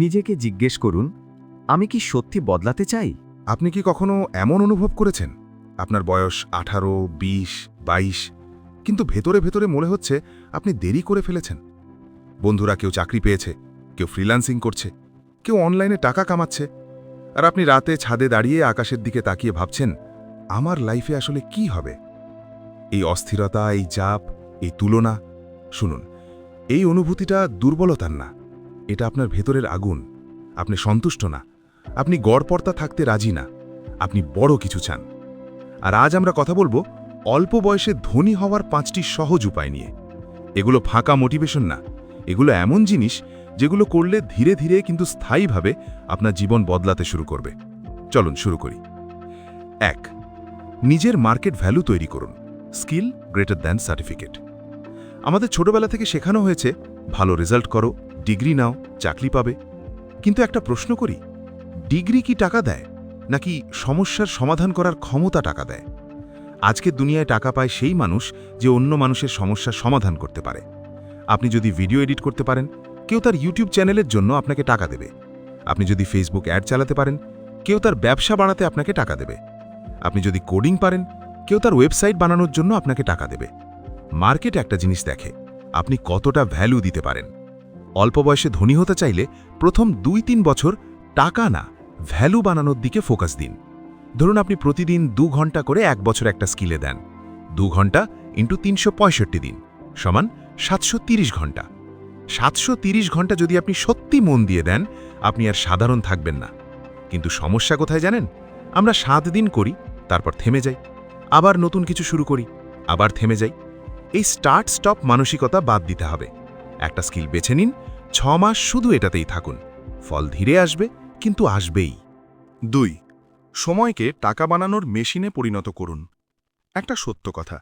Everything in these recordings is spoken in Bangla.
নিজেকে জিজ্ঞেস করুন, আমি কি সত্যি বদলাতে চাই? আপনি কি কখনো এমন অনুভব করেছেন? আপনার বয়স আঠারো, বিশ, বাইশ, কিন্তু ভেতরে ভেতরে মনে হচ্ছে আপনি দেরি করে ফেলেছেন। বন্ধুরা, কেউ চাকরি পেয়েছে, কেউ ফ্রিল্যান্সিং করছে, কেউ অনলাইনে টাকা কামাচ্ছে, আর আপনি রাতে ছাদে দাঁড়িয়ে আকাশের দিকে তাকিয়ে ভাবছেন, আমার লাইফে আসলে কি হবে? এই অস্থিরতা, এই চাপ, এই তুলনা, শুনুন, এই অনুভূতিটা দুর্বলতার না। এটা আপনার ভেতরের আগুন। আপনি সন্তুষ্ট না। আপনি গড়পর্তা থাকতে রাজি না। আপনি বড় কিছু চান। আর আজ আমরা কথা বলব অল্প বয়সে ধনী হওয়ার পাঁচটি সহজ উপায় নিয়ে। এগুলো ফাঁকা মোটিভেশন না। এগুলো এমন জিনিস যেগুলো করলে ধীরে ধীরে কিন্তু স্থায়ীভাবে আপনার জীবন বদলাতে শুরু করবে। চলুন শুরু করি। এক, নিজের মার্কেট ভ্যালু তৈরি করুন। স্কিল গ্রেটার দ্যান সার্টিফিকেট আমাদের ছোটবেলা থেকে শেখানো হয়েছে, ভালো রেজাল্ট করো ডিগ্রি নাও, চাকরি পাবে। কিন্তু একটা প্রশ্ন করি, ডিগ্রি কি টাকা দেয়, নাকি সমস্যার সমাধান করার ক্ষমতা টাকা দেয়? আজকে দুনিয়ায় টাকা পায় সেই মানুষ যে অন্য মানুষের সমস্যার সমাধান করতে পারে। আপনি যদি ভিডিও এডিট করতে পারেন, কেউ তার ইউটিউব চ্যানেলের জন্য আপনাকে টাকা দেবে। আপনি যদি ফেসবুক অ্যাড চালাতে পারেন, কেউ তার ব্যবসা বাড়াতে আপনাকে টাকা দেবে। আপনি যদি কোডিং পারেন, কেউ তার ওয়েবসাইট বানানোর জন্য আপনাকে টাকা দেবে। মার্কেট একটা জিনিস দেখে, আপনি কতটা ভ্যালু দিতে পারেন। অল্প বয়সে ধনী হতে চাইলে প্রথম দুই তিন বছর টাকা না ভ্যালু বানানোর দিকে ফোকাস দিন। ধরুন আপনি প্রতিদিন দু ঘণ্টা করে এক বছর একটা স্কিলে দেন। দু ঘণ্টা ইন্টু তিনশো পঁয়ষট্টি দিন, সমান সাতশো ঘণ্টা। সাতশো ঘণ্টা যদি আপনি সত্যি মন দিয়ে দেন, আপনি আর সাধারণ থাকবেন না। কিন্তু সমস্যা কোথায় জানেন? আমরা সাত দিন করি, তারপর থেমে যাই। আবার নতুন কিছু শুরু করি, আবার থেমে যাই। এই স্টার্ট স্টপ মানসিকতা বাদ দিতে হবে। একটা স্কিল বেছে নিন, ছ মাস শুধু এটাতেই থাকুন। ফল ধীরে আসবে, কিন্তু আসবেই। দুই, সময়কে টাকা বানানোর মেশিনে পরিণত করুন। একটা সত্য কথা,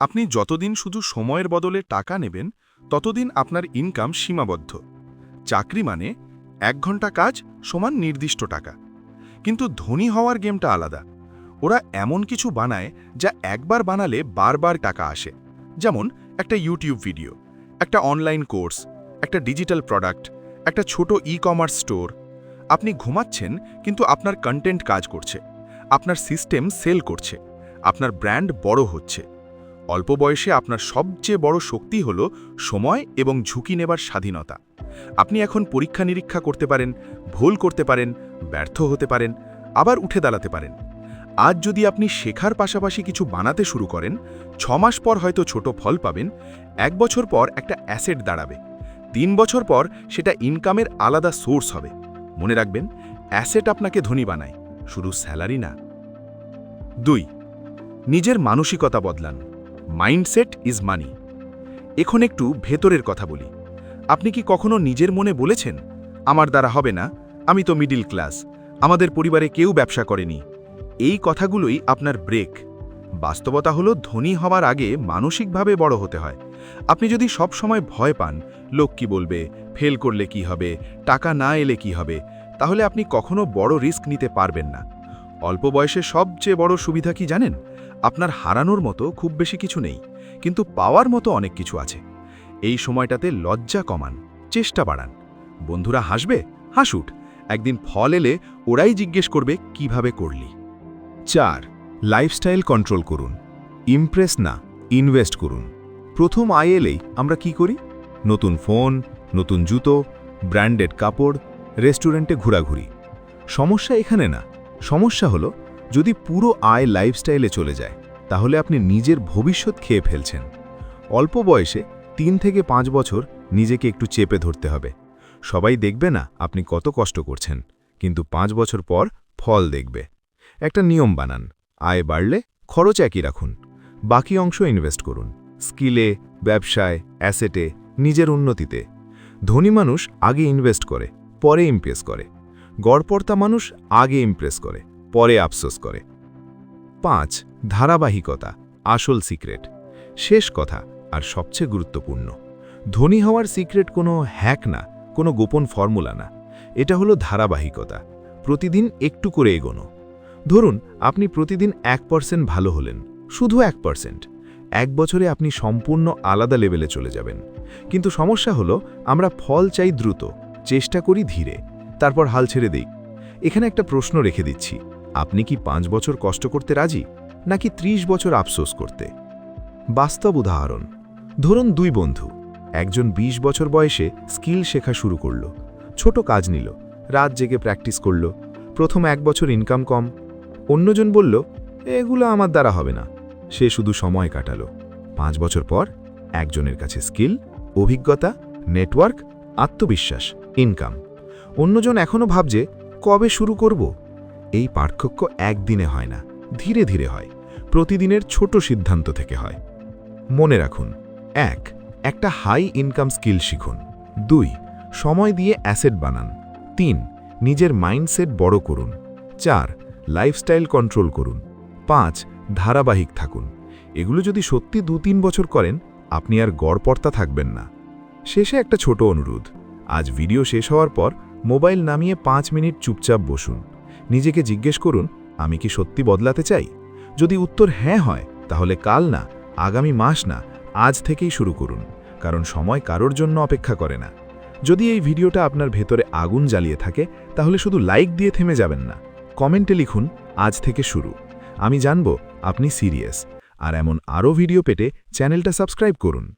আপনি যতদিন শুধু সময়ের বদলে টাকা নেবেন, ততদিন আপনার ইনকাম সীমাবদ্ধ। চাকরি মানে এক ঘণ্টা কাজ সমান নির্দিষ্ট টাকা। কিন্তু ধনী হওয়ার গেমটা আলাদা। ওরা এমন কিছু বানায় যা একবার বানালে বারবার টাকা আসে। যেমন একটা ইউটিউব ভিডিও। একটা অনলাইন কোর্স একটা ডিজিটাল প্রোডাক্ট একটা ছোট ই কমার্স স্টোর আপনি ঘুমাচ্ছেন, কিন্তু আপনার কন্টেন্ট কাজ করছে, আপনার সিস্টেম সেল করছে, আপনার ব্র্যান্ড বড় হচ্ছে। অল্প বয়সে আপনার সবচেয়ে বড় শক্তি হল সময় এবং ঝুঁকি নেবার স্বাধীনতা। আপনি এখন পরীক্ষা নিরীক্ষা করতে পারেন, ভুল করতে পারেন, ব্যর্থ হতে পারেন, আবার উঠে দাঁড়াতে পারেন। আজ যদি আপনি শেখার পাশাপাশি কিছু বানাতে শুরু করেন, ছ মাস পর হয়তো ছোট ফল পাবেন, এক বছর পর একটা অ্যাসেট দাঁড়াবে। তিন বছর পর সেটা ইনকামের আলাদা সোর্স হবে। মনে রাখবেন, অ্যাসেট আপনাকে ধনী বানায়, শুধু স্যালারি না। দুই, নিজের মানসিকতা বদলান। Mindset is money. এখন একটু ভেতরের কথা বলি। আপনি কি কখনো নিজের মনে বলেছেন, আমার দ্বারা হবে না, আমি তো মিডিল ক্লাস, আমাদের পরিবারে কেউ ব্যবসা করেনি এই কথাগুলোই আপনার ব্রেক। বাস্তবতা হলো, ধনী হওয়ার আগে মানসিকভাবে বড় হতে হয়। আপনি যদি সব সময় ভয় পান, লোক কি বলবে, ফেল করলে কি হবে, টাকা না এলে কি হবে, তাহলে আপনি কখনো বড় রিস্ক নিতে পারবেন না। অল্প বয়সে সবচেয়ে বড় সুবিধা কি জানেন? আপনার হারানোর মতো খুব বেশি কিছু নেই, কিন্তু পাওয়ার মতো অনেক কিছু আছে। এই সময়টাতে লজ্জা কমান, চেষ্টা বাড়ান। বন্ধুরা হাসবে? হাসুট একদিন ফল এলে ওরাই জিজ্ঞেস করবে, কীভাবে করলি? চার লাইফস্টাইল কন্ট্রোল করুন। ইমপ্রেস না ইনভেস্ট করুন। প্রথম আয় এলেই আমরা কি করি? নতুন ফোন নতুন জুতো ব্র্যান্ডেড কাপড় রেস্টুরেন্টে ঘোরাঘুরি। সমস্যা এখানে না। সমস্যা হলো, যদি পুরো আয় লাইফস্টাইলে চলে যায়, তাহলে আপনি নিজের ভবিষ্যৎ খেয়ে ফেলছেন। অল্প বয়সে তিন থেকে পাঁচ বছর নিজেকে একটু চেপে ধরতে হবে। সবাই দেখবে না আপনি কত কষ্ট করছেন, কিন্তু পাঁচ বছর পর ফল দেখবে। একটা নিয়ম বানান। আয় বাড়লে খরচ একই রাখুন। বাকি অংশ ইনভেস্ট করুন। স্কিলে, ব্যবসায় অ্যাসেটে নিজের উন্নতিতে। ধনী মানুষ আগে ইনভেস্ট করে, পরে ইমপ্রেস করে। গড়পর্তা মানুষ আগে ইমপ্রেস করে, পরে আফসোস করে। পাঁচ, ধারাবাহিকতা, আসল সিক্রেট শেষ কথা, আর সবচেয়ে গুরুত্বপূর্ণ, ধনী হওয়ার সিক্রেট কোনো হ্যাক না, কোনো গোপন ফর্মুলা না। এটা হলো ধারাবাহিকতা। প্রতিদিন একটু করে এগোনো। ধরুন, আপনি প্রতিদিন এক পার্সেন্ট ভালো হলেন, শুধু এক পার্সেন্ট এক বছরে আপনি সম্পূর্ণ আলাদা লেভেলে চলে যাবেন। কিন্তু সমস্যা হলো, আমরা ফল চাই দ্রুত, চেষ্টা করি ধীরে। তারপর হাল ছেড়ে দেই। এখানে একটা প্রশ্ন রেখে দিচ্ছি, আপনি কি পাঁচ বছর কষ্ট করতে রাজি, নাকি ৩০ বছর আফসোস করতে? বাস্তব উদাহরণ, ধরুন দুই বন্ধু, একজন ২০ বছর বয়সে স্কিল শেখা শুরু করল, ছোট কাজ নিল, রাত জেগে প্র্যাকটিস করল, প্রথম এক বছর ইনকাম কম অন্যজন বলল, এগুলো আমার দ্বারা হবে না। সে শুধু সময় কাটালো। পাঁচ বছর পর একজনের কাছে স্কিল, অভিজ্ঞতা, নেটওয়ার্ক, আত্মবিশ্বাস, ইনকাম। অন্যজন এখনও ভাবছে, কবে শুরু করব? এই পার্থক্য একদিনে হয় না, ধীরে ধীরে হয়, প্রতিদিনের ছোট সিদ্ধান্ত থেকে হয়। মনে রাখুন, এক, একটা হাই ইনকাম স্কিল শিখুন। দুই, সময় দিয়ে অ্যাসেট বানান। তিন, নিজের মাইন্ডসেট বড় করুন। চার লাইফস্টাইল কন্ট্রোল করুন। পাঁচ, ধারাবাহিক থাকুন। এগুলো যদি সত্যি দু তিন বছর করেন, আপনি আর গড়পর্তা থাকবেন না। শেষে একটা ছোট অনুরোধ। আজ ভিডিও শেষ হওয়ার পর মোবাইল নামিয়ে পাঁচ মিনিট চুপচাপ বসুন। নিজেকে জিজ্ঞেস করুন, আমি কি সত্যি বদলাতে চাই? যদি উত্তর হ্যাঁ হয়, তাহলে কাল না, আগামী মাস না, আজ থেকেই শুরু করুন, কারণ সময় কারোর জন্য অপেক্ষা করে না। যদি এই ভিডিওটা আপনার ভেতরে আগুন জ্বালিয়ে থাকে, তাহলে শুধু লাইক দিয়ে থেমে যাবেন না। কমেন্টে লিখুন, আজ থেকে শুরু। আমি জানব, আপনি সিরিয়াস। আর এমন আরও ভিডিও পেতে চ্যানেলটা সাবস্ক্রাইব করুন।